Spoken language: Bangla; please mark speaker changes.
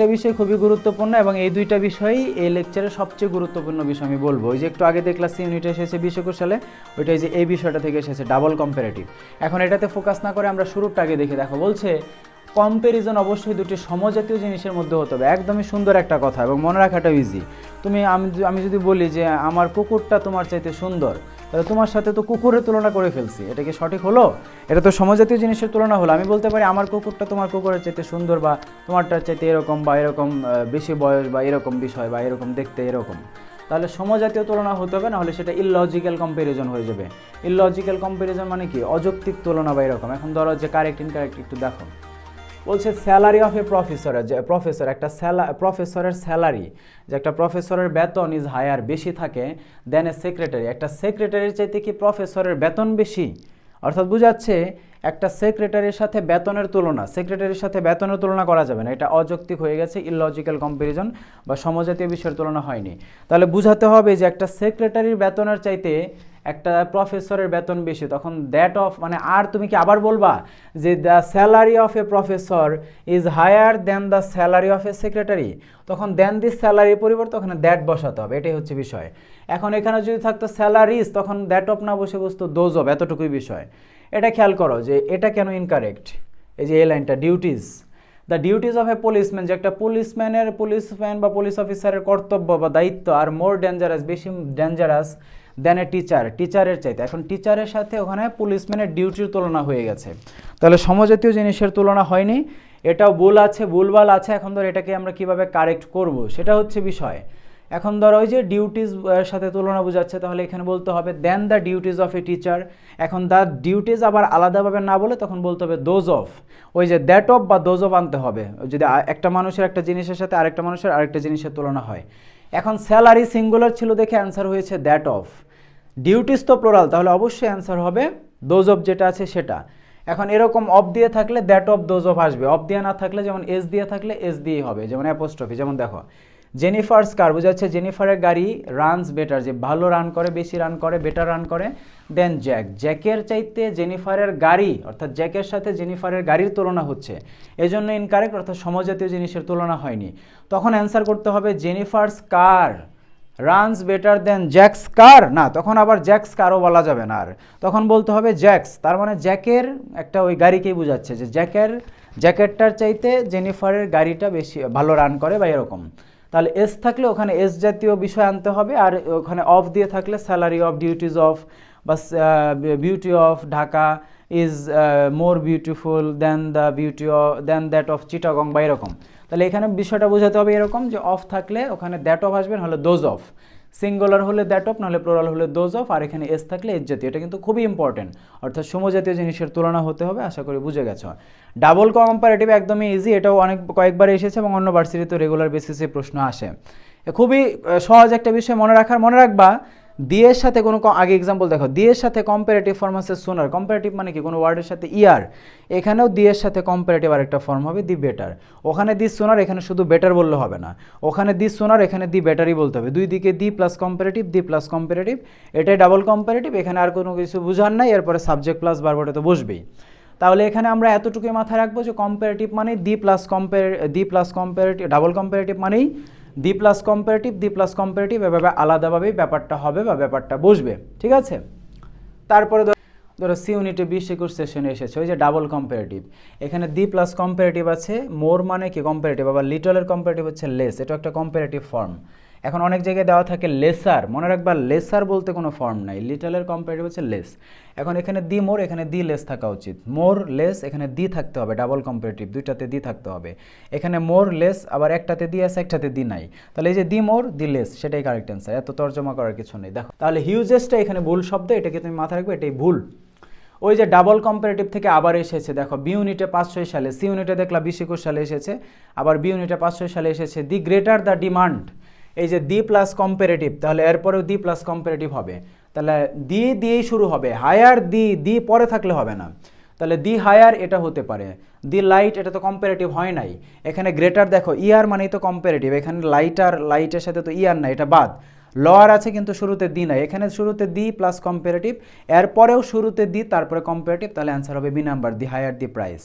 Speaker 1: একটা বিষয় খুবই গুরুত্বপূর্ণ এবং এই দুইটা বিষয়ই এই লেকচারের সবচেয়ে গুরুত্বপূর্ণ বিষয় আমি বলব। ওই যে একটু আগে দেখলাম সি ইউনিট এসেছে বিশ একুশ সালে ওইটা যে এই বিষয়টা থেকে এসেছে ডাবল কম্পারেটিভ এখন এটাতে ফোকাস না করে আমরা শুরুটা আগে দেখে দেখো। বলছে কম্প্যারিজন অবশ্যই দুটি সমজাতীয় জিনিসের মধ্যে হতে হবে। একদমই সুন্দর একটা কথা এবং মনে রাখাটা ইজি তুমি, আমি আমি যদি বলি যে আমার কুকুরটা তোমার চাইতে সুন্দর তোমার সাথে তো কুকুরের তুলনা করে ফেলছি। এটা কি সঠিক হলো? এটা তো সমজাতীয় জিনিসের তুলনা হলো। আমি বলতে পারি আমার কুকুরটা তোমার কুকুরের চাইতে সুন্দর বা তোমারটার চাইতে এরকম বা এরকম বেশি বয়স বা এরকম বিষয় বা এরকম দেখতে এরকম। তাহলে সমজাতীয় তুলনা হতে হবে, নাহলে সেটা ইললজিক্যাল কম্প্যারিজন হয়ে যাবে। ইললজিক্যাল কম্প্যারিজন মানে কি? অযৌক্তিক তুলনা বা এরকম। এখন ধরো যে কারেক্ট ইনকারেক্ট একটু দেখো। বলছে স্যালারি অফ এ প্রফেসর যে প্রফেসর একটা প্রফেসরের স্যালারি যে একটা প্রফেসরের বেতন ইজ হায়ার বেশি থাকে দেন এ সেক্রেটারি একটা সেক্রেটারির চাইতে কি প্রফেসরের বেতন বেশি? অর্থাৎ বোঝাচ্ছে একটা সেক্রেটারির সাথে বেতনের তুলনা সেক্রেটারির সাথে বেতনের তুলনা করা যাবে না। এটা অযৌক্তিক হয়ে গেছে ইললজিক্যাল কম্প্যারিজন বা সমজাতীয় বিষয়ের তুলনা হয়নি। তাহলে বুঝাতে হবে যে একটা সেক্রেটারির বেতনের চাইতে একটা প্রফেসরের বেতন বেশি, তখন দ্যাট অফ মানে আর তুমি কি আবার বলবা যে the salary of a professor is higher than the salary of a secretary তখন দেন দিস স্যালারির পরিবর্তে ওখানে দ্যাট বসাতে হবে, এটাই হচ্ছে বিষয়। এখন এখানে যদি থাকতো স্যালারিজ তখন দ্যাট অফ না বসে বসতো দোজ অফ এতটুকুই বিষয়। এটা খেয়াল করো যে এটা কেন ইনকারেক্ট এই যে এই লাইনটা duties the duties of a policeman যে একটা পুলিশম্যানের পুলিশম্যান বা পুলিশ অফিসারের কর্তব্য বা দায়িত্ব আর মোর ডেঞ্জারাস বেশি ডেঞ্জারাস দেন এ টিচার টিচারের চাইতে। এখন টিচারের সাথে ওখানে পুলিশম্যানের ডিউটির তুলনা হয়ে গেছে। তাহলে সমজাতীয় জিনিসের তুলনা হয়নি। এটাও ভুল আছে, ভুলভাল আছে। এখন ধর এটাকে আমরা কীভাবে কারেক্ট করব? সেটা হচ্ছে বিষয়। এখন ধরো ওই যে ডিউটিস সাথে তুলনা বোঝাচ্ছে, তাহলে এখানে বলতে হবে than the duties of a teacher এখন দ্য ডিউটিজ আবার আলাদাভাবে না বলে তখন বলতে হবে দোজ অফ ওই যে দ্যাট অফ বা দোজ অফ আনতে হবে। যদি একটা মানুষের একটা জিনিসের সাথে আরেকটা মানুষের আরেকটা জিনিসের তুলনা হয়। এখন স্যালারি সিঙ্গুলার ছিল দেখে অ্যান্সার হয়েছে দ্যাট অফ ডিউটিস তো প্লোরাল তাহলে অবশ্যই অ্যান্সার হবে দোজ অফ যেটা আছে সেটা। এখন এরকম অফ দিয়ে থাকলে দ্যাট অফ দোজ অফ আসবে। অফ দিয়ে না থাকলে যেমন এস দিয়ে থাকলে এস দিয়েই হবে, যেমন অ্যাপোস্ট্রফি যেমন দেখো। জেনিফার্স কার বোঝাচ্ছে জেনিফারের গাড়ি রানস বেটার যে ভালো রান করে, বেশি রান করে বেটার রান করে দেন জ্যাক জ্যাকের চাইতে জেনিফারের গাড়ি, অর্থাৎ জ্যাকের সাথে জেনিফারের গাড়ির তুলনা হচ্ছে। এজন্য ইনকারেক্ট অর্থাৎ সমজাতীয় জিনিসের তুলনা হয়নি। তখন অ্যান্সার করতে হবে Jennifer's car runs better than Jack's car না, তখন আবার জ্যাক্স কারও বলা যাবে না আর। তখন বলতে হবে জ্যাক্স তার মানে জ্যাকের একটা ওই গাড়িকেই বোঝাচ্ছে যে জ্যাকের জ্যাকেটটার চাইতে জেনিফারের গাড়িটা বেশি, ভালো রান করে বা এরকম। তাহলে এস থাকলে ওখানে এস জাতীয় বিষয় আনতে হবে আর ওখানে অফ দিয়ে থাকলে স্যালারি অফ ডিউটিজ অফ বা beauty of Dhaka is more beautiful than the beauty than that of Chittagong বা এরকম। তাহলে এখানে বিষয়টা বোঝাতে হবে এরকম যে অফ থাকলে ওখানে দ্যাট অফ আসবে, নাহলে দোজ অফ সিঙ্গুলার হলে দ্যাট অফ নাহলে প্লোরাল হলে দোজ অফ আর এখানে এস থাকলে এস জাতীয়। এটা কিন্তু খুবই ইম্পর্টেন্ট অর্থাৎ সমজাতীয় জিনিসের তুলনা হতে হবে, আশা করি বুঝে গেছো। ডাবল কম্পারেটিভ একদমই ইজি এটাও অনেক, কয়েকবার এসেছে এবং অন্য ভার্সিটিতে রেগুলার বেসিসে প্রশ্ন আসে। খুবই সহজ একটা বিষয় মনে রাখার, মনে রাখবা দিয়ের সাথে কোনো আগে এক্সাম্পল দেখো দিয়ের সাথে কম্পারেটিভ ফর্ম আছে সোনার কম্পারেটিভ মানে কি? কোনো ওয়ার্ডের সাথে ইয়ার এখানেও দিয়ের সাথে কম্পারেটিভ আরেকটা ফর্ম হবে দি বেটার ওখানে দি সোনার এখানে শুধু বেটার বললে হবে না। ওখানে দি সোনার এখানে দি বেটারই বলতে হবে। দুই দিকে the plus comparative the plus comparative এটাই ডাবল কম্পারেটিভ এখানে আর কোনো কিছু বুঝার নাই, এরপরে সাবজেক্ট প্লাস বারবারে তো বসবেই। তাহলে এখানে আমরা এতটুকুই মাথায় রাখব যে কম্পারেটিভ মানে the plus compare the plus comparative double comparative মানেই the plus comparative the plus comparative এভাবে আলাদাভাবেই ব্যাপারটা হবে বা ব্যাপারটা বসবে। ঠিক আছে? তারপরে ধরো- সি ইউনিটে বিশ একুশ সেশনে এসেছে, ওই যে ডাবল কম্পারেটিভ এখানে দি প্লাস কম্পারেটিভ আছে মোর মানে কি কম্পারেটিভ আবার লিটলের কম্পারেটিভ হচ্ছে লেস এটা একটা কম্পারেটিভ ফর্ম এখন অনেক জায়গায় দেওয়া থাকে লেসার। মনে রাখবা, লেসার বলতে কোনো ফর্ম নাই। লিটলের কম্পারেটিভ হচ্ছে লেস এখন এখানে দি মোর, এখানে দি লেস থাকা উচিত। মোর লেস এখানে দি থাকতে হবে। ডাবল কম্পারেটিভ দুইটাতে দি থাকতে হবে। এখানে মোর লেস আবার একটাতে দি আছে, একটাতে দি নাই। তাহলে এই যে দি মোর, দি লেস সেটাই কারেক্ট অ্যান্সার এত তর্জমা করার কিছু নেই। দেখো, তাহলে হিউজেসটা এখানে ভুল শব্দ, এটাকে তুমি মাথায় রাখবে, এটাই ভুল। ওই যে ডাবল কম্পারেটিভ থেকে আবার এসেছে, দেখো বি ইউনিটে পাঁচ ছয় সালে সি ইউনিটে দেখলাম বিশ একুশ সালে এসেছে, আবার বি ইউনিটে পাঁচ ছয় সালে এসেছে। দি গ্রেটার দ্য ডিমান্ড এই যে দি প্লাস কম্পারেটিভ তাহলে এরপরেও দি প্লাস কম্পারেটিভ হবে। তাহলে দি দিয়েই শুরু হবে হায়ার দি দি পরে থাকলে হবে না। তাহলে দি হায়ার এটা হতে পারে দি লাইট এটা তো কম্পারেটিভ হয় নাই। এখানে গ্রেটার দেখো ইয়ার মানেই তো কম্পারেটিভ এখানে লাইট আর লাইটের সাথে তো ইয়ার নাই, এটা বাদ। লয়ার আছে কিন্তু শুরুতে দি নাই, এখানে শুরুতে দি প্লাস কম্পারেটিভ এরপরেও শুরুতে দি তারপরে কম্পারেটিভ তাহলে অ্যান্সার হবে B number the higher the price